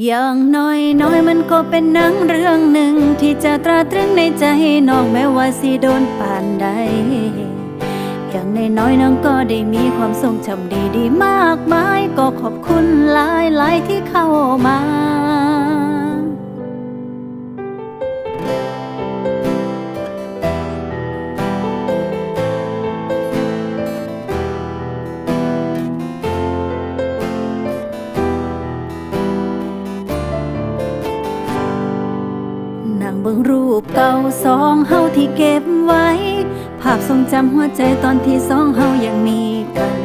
อย่างน้อยน้อยมันก็เป็นหนังเรื่องหนึ่ง ที่จะตราตรึงในใจน้องแม้ว่าสิโดนป่านใด อย่างน้อยน้องก็ได้มีความทรงจำดีดีมากมาย ก็ขอบคุณหลายหลายที่เข้ามา เบิ่งรูปเก่าสองเฮาที่เก็บไว้ ภาพทรงจำหัวใจตอนที่สองเฮายังมีกัน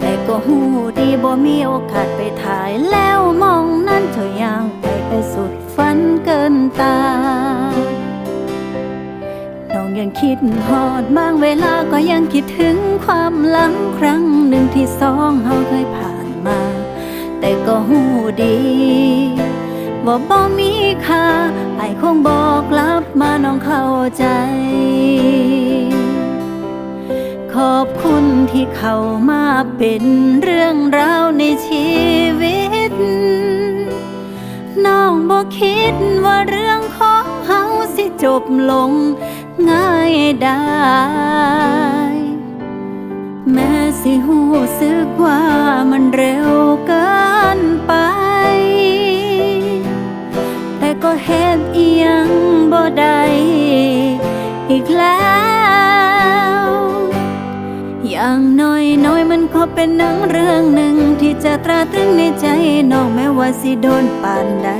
แต่ก็หูดีบ่มีโอกาสไปถ่ายแล้วมองนั้นเธอยังไปไปสุดฝันเกินตา น้องยังคิดฮอดบางเวลาก็ยังคิดถึงความหลังครั้งหนึ่งที่สองเฮาเคยผ่านมา แต่ก็หูดี ว่าบ่มีค่าไอคงบอกกลับมาน้องเข้าใจ ขอบคุณที่เข้ามาเป็นเรื่องราวในชีวิต น้องบอกคิดว่าเรื่องของเฮาสิจบลงง่ายได้แม้สิหูสึกว่ามันเร็วเกินไป อีกแล้ว อย่างน้อยน้อยมันก็เป็นหนังเรื่องหนึ่งที่จะตราตรึงในใจน้องแม้ว่าสิโดนปานใด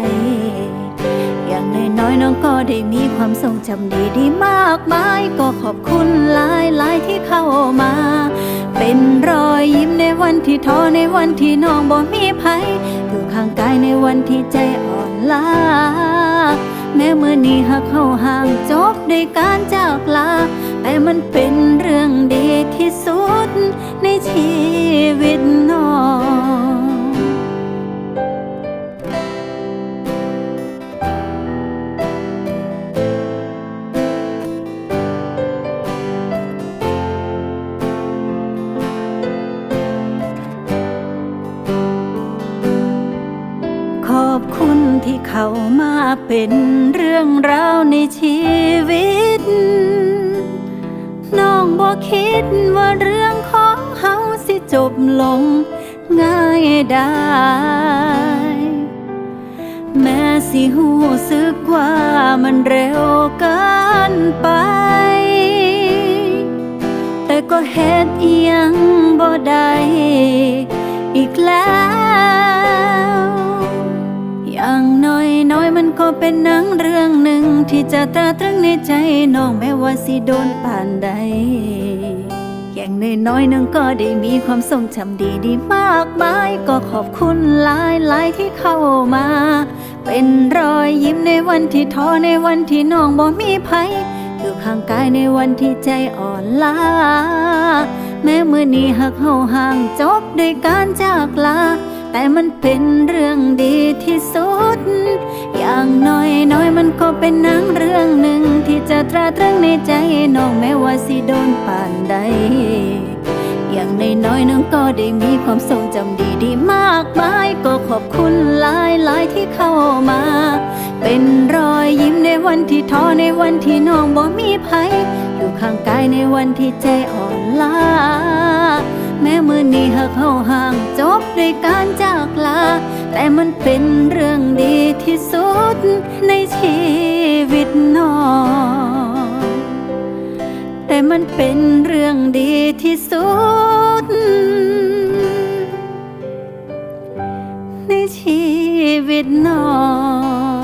อย่างน้อยๆน้องก็ได้มีความทรงจำดีดีๆมากมาย ก็ขอบคุณหลายหลายๆที่เข้ามา เป็นรอยยิ้มในวันที่ท้อในวันที่น้องบ่มีภัยอยู่ข้างกายในวันที่ใจอ่อนล้า แม้เมื่อนี้หักเข้าห่างจบด้วยการจากลา แต่มันเป็นเรื่องดีที่สุดในชีวิตน้อง ที่เขามาเป็นเรื่องราวในชีวิต น้องบอกคิดว่าเรื่องของเฮาสิจบลงง่ายได้ แม้สิหูสึกว่ามันเร็วเกินไป แต่ก็เฮ็ดอียังบ่ได้อีกแล้ว อย่างน้อยน้อยมันก็เป็นหนังเรื่องหนึ่ง ที่จะตราตรึงในใจน้องแม้ว่าสิโดนป่านใด อย่างน้อยน้อยน้องก็ได้มีความทรงจำดีดีมากมาย ก็ขอบคุณหลายหลายที่เข้ามา เป็นรอยยิ้มในวันที่ท้อในวันที่น้องบ่มีภัยอยู่ข้างกายในวันที่ใจอ่อนล้าแม้มื่อนี้หักเฮาห่างจบด้วยการจากลา แต่มันเป็นเรื่องดีที่สุด อย่างน้อยน้อยมันก็เป็นหนังเรื่องหนึ่งที่จะตราตรึงในใจน้องแม้ว่าสิโดนป่านใด อย่างน้อยๆน้องก็ได้มีความทรงจำดีดีๆมากมาย ก็ขอบคุณหลายหลายที่เข้ามา เป็นรอยยิ้มในวันที่ท้อในวันที่น้องบ่มีภัย อยู่ข้างกายในวันที่ใจอ่อนล้า แม้มือนี้หักเฮาห่างจบด้วยการจากลา แต่มันเป็นเรื่องดีที่สุดในชีวิตน้องแต่มันเป็นเรื่องดีที่สุด ในชีวิตน้อง